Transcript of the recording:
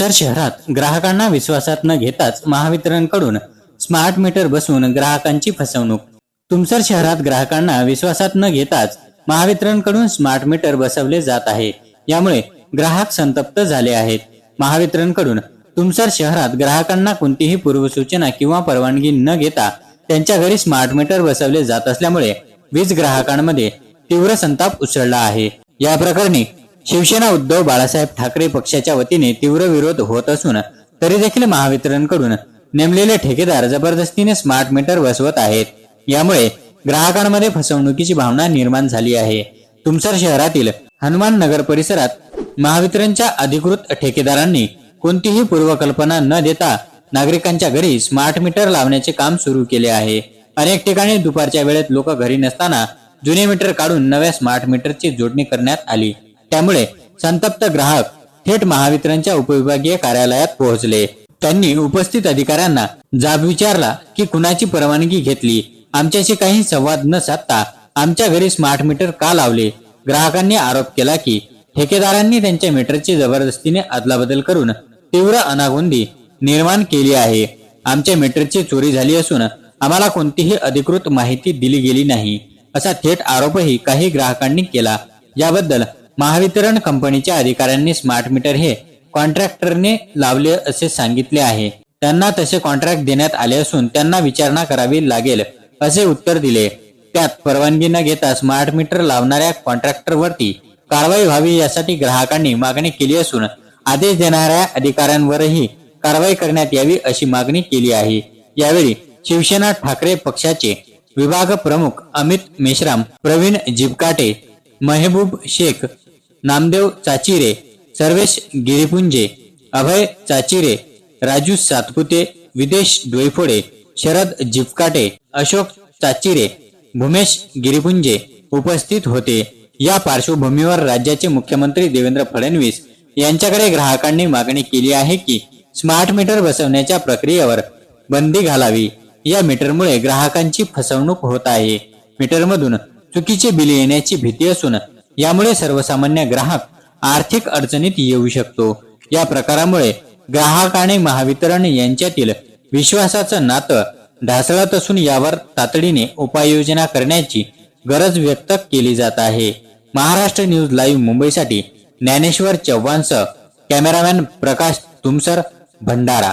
तुमसर शहरात ग्राहकांना विश्वासात न घेताच महावितरणकडून स्मार्ट मीटर बसवून ग्राहकांची फसवणूक. तुमसर शहरात ग्राहकांना विश्वासात न घेताच महावितरणकडून स्मार्ट मीटर बसवले जात आहे. यामुळे ग्राहक संतप्त झाले आहेत. महावितरणकडून तुमसर शहरात ग्राहकांना कोणतीही पूर्वसूचना किंवा परवानगी न घेता त्यांच्या घरी स्मार्ट मीटर बसवले जात असल्यामुळे वीज ग्राहकांमध्ये तीव्र संताप उसळला आहे. या प्रकरणी शिवसेना उद्धव बाळासाहेब ठाकरे पक्षाच्या वतीने तीव्र विरोध होत असून तरी देखील महावितरणकडून नेमलेले ठेकेदार जबरदस्तीने स्मार्ट मीटर बसवत आहेत. यामुळे ग्राहकांमध्ये फसवणुकीची भावना निर्माण झाली आहे. तुमसर शहरातील हनुमान नगर परिसरात महावितरणच्या अधिकृत ठेकेदारांनी कोणतीही पूर्वकल्पना न देता नागरिकांच्या घरी स्मार्ट मीटर लावण्याचे काम सुरू केले आहे. अनेक ठिकाणी दुपारच्या वेळेत लोक घरी नसताना जुने मीटर काढून नव्या स्मार्ट मीटरची जोडणी करण्यात आली. त्यामुळे संतप्त ग्राहक थेट महावितरणच्या उपविभागीय कार्यालयात पोहोचले. त्यांनी उपस्थित अधिकाऱ्यांना जाब विचारला की कुणाची परवानगी घेतली? आमच्याशी काही संवाद न साधता आमच्या घरी स्मार्ट मीटर का लावले? ग्राहकांनी आरोप केला की ठेकेदारांनी त्यांच्या मीटरची जबरदस्तीने अदलाबदल करून तीव्र अनागोंदी निर्माण केली आहे. आमच्या मीटरची चोरी झाली असून आम्हाला कोणतीही अधिकृत माहिती दिली गेली नाही. असा थेट आरोपही काही ग्राहकांनी केला. याबद्दल महावितरण कंपनीच्या अधिकाऱ्यांनी स्मार्ट मीटर हे कॉन्ट्रॅक्टरने लावले असे सांगितले आहे. त्यांना तसे कॉन्ट्रॅक्ट देण्यात आले असून त्यांना विचारणा करावी लागेल असे उत्तर दिले. त्यात परवानगी न घेता स्मार्ट मीटर लावणाऱ्या कॉन्ट्रॅक्टरवरती कारवाई व्हावी यासाठी ग्राहकांनी मागणी केली असून आदेश देणाऱ्या अधिकाऱ्यांवरही कारवाई करण्यात यावी अशी मागणी केली आहे. यावेळी शिवसेना ठाकरे पक्षाचे विभाग प्रमुख अमित मेश्राम प्रवीण जिबकाटे मेहबूब शेख नामदेव चाचिरे सर्वेश गिरीपुंजे अभय चाचिरे राजू सातपुते विदेश डोईफोडे शरद जिपकाटे अशोक चाचिरे भूमेश गिरीपुंजे उपस्थित होते. या पार्श्वभूमीवर राज्याचे मुख्यमंत्री देवेंद्र फडणवीस यांच्याकडे ग्राहकांनी मागणी केली आहे की स्मार्ट मीटर बसवण्याच्या प्रक्रियेवर बंदी घालावी. या मीटरमुळे ग्राहकांची फसवणूक होत आहे. मीटरमधून चुकीचे बिल येण्याची भीती असून यामुळे सर्वसामान्य ग्राहक आर्थिक अडचणीत येऊ शकतो. या प्रकारामुळे ग्राहक आणि महावितरण यांच्यातील विश्वासाचं नातं ढासळत असून यावर तातडीने उपाययोजना करण्याची गरज व्यक्त केली जात आहे. महाराष्ट्र न्यूज लाईव्ह मुंबईसाठी ज्ञानेश्वर चव्हाणसह कॅमेरामॅन प्रकाश तुमसर भंडारा.